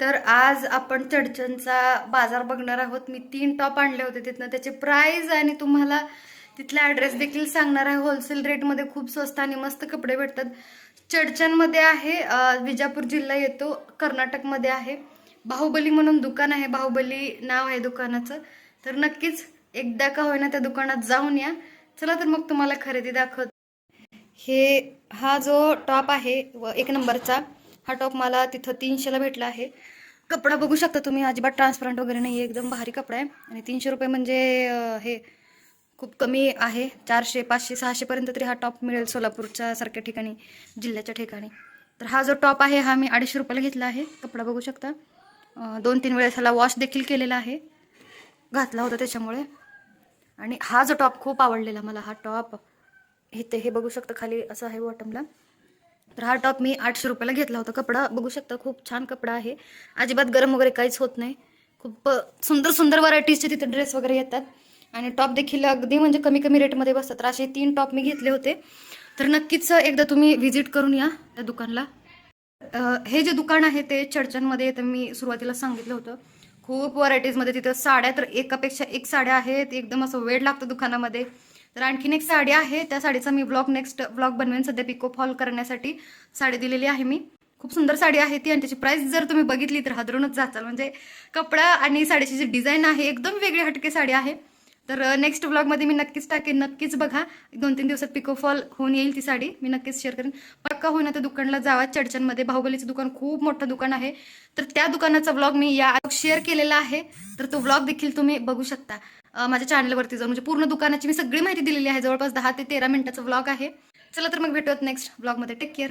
तर आज आपण चडचणचा बाजार बघणार आहोत. मी तीन टॉप आणले होते तिथनं. त्याचे प्राइस आणि तुम्हाला तिथला ॲड्रेस देखील सांगणार आहे. होलसेल रेटमध्ये खूप स्वस्त आणि मस्त कपडे भेटतात. चडचणमध्ये आहे विजापूर जिल्हा येतो कर्नाटकमध्ये आहे. बाहुबली म्हणून दुकान आहे. बाहुबली नाव आहे दुकानाचं. तर नक्कीच एकदा का होईना त्या दुकानात जाऊन या. चला तर मग तुम्हाला खरेदी दाखवत. हे हा जो टॉप आहे व एक नंबरचा. हा टॉप मला तिथं तीनशेला भेटला आहे. कपडा बघू शकता तुम्ही अजिबात ट्रान्सपरंट वगैरे नाही आहे एकदम भारी कपडा आहे. आणि तीनशे रुपये म्हणजे हे खूप कमी आहे. चारशे पाचशे सहाशेपर्यंत तरी हा टॉप मिळेल सोलापूरच्या सारख्या ठिकाणी जिल्ह्याच्या ठिकाणी. तर हा जो टॉप आहे हा मी अडीचशे रुपयाला घेतला आहे. कपडा बघू शकता. दोन तीन वेळेस ह्याला वॉश देखील केलेला आहे. घातला होता त्याच्यामुळे. आणि हा जो टॉप खूप आवडलेला मला हा टॉप. हे ते हे बघू शकता खाली असं आहे बॉटमला तर हा टॉप मी आठशे रुपयाला घेतला होता. कपडा बघू शकता खूप छान कपडा आहे. अजिबात गरम वगैरे काहीच होत नाही. खूप सुंदर सुंदर व्हरायटीजचे तिथे ड्रेस वगैरे येतात. आणि टॉप देखील अगदी म्हणजे कमी कमी रेटमध्ये बसतात. तर असे तीन टॉप मी घेतले होते. तर नक्कीच एकदा तुम्ही व्हिजिट करून या त्या दुकानला. हे जे दुकान आहे ते चर्चांमध्ये तर मी सुरुवातीला सांगितलं होतं. खूप व्हरायटीजमध्ये तिथं साड्या तर एकापेक्षा एक साड्या आहेत. एकदम असं वेळ लागतो दुकानामध्ये. तर आणखीन एक साडी आहे. त्या साडीचा मी ब्लॉग नेक्स्ट ब्लॉग बनवेन. सध्या पिको फॉल करण्यासाठी साडी दिलेली आहे मी. खूप सुंदर साडी आहे ती. आणि त्याची प्राईस जर तुम्ही बघितली तर हादरूनच जाचाल. म्हणजे कपडा आणि साडीची जी डिझाईन आहे एकदम वेगळी हटके साडी आहे. तर नेक्स्ट ब्लॉगमध्ये मी नक्कीच टाकेन. नक्कीच बघा. दोन तीन दिवसात पिको फॉल होऊन येईल ती साडी. मी नक्कीच शेअर करेन. पक्का होईना त्या दुकानला जावा. चडचणमध्ये बाहुबलीचं दुकान खूप मोठं दुकान आहे. तर त्या दुकानाचा ब्लॉग मी या शेअर केलेला आहे. तर तो ब्लॉग देखील तुम्ही बघू शकता. माझ्या चॅनलवरती जाऊन. म्हणजे पूर्ण दुकानाची मी सगळी माहिती दिलेली आहे. जवळपास दहा ते तेरा मिनिटाचा ब्लॉग आहे. चला तर मग भेटूयात नेक्स्ट ब्लॉगमध्ये टेक केअर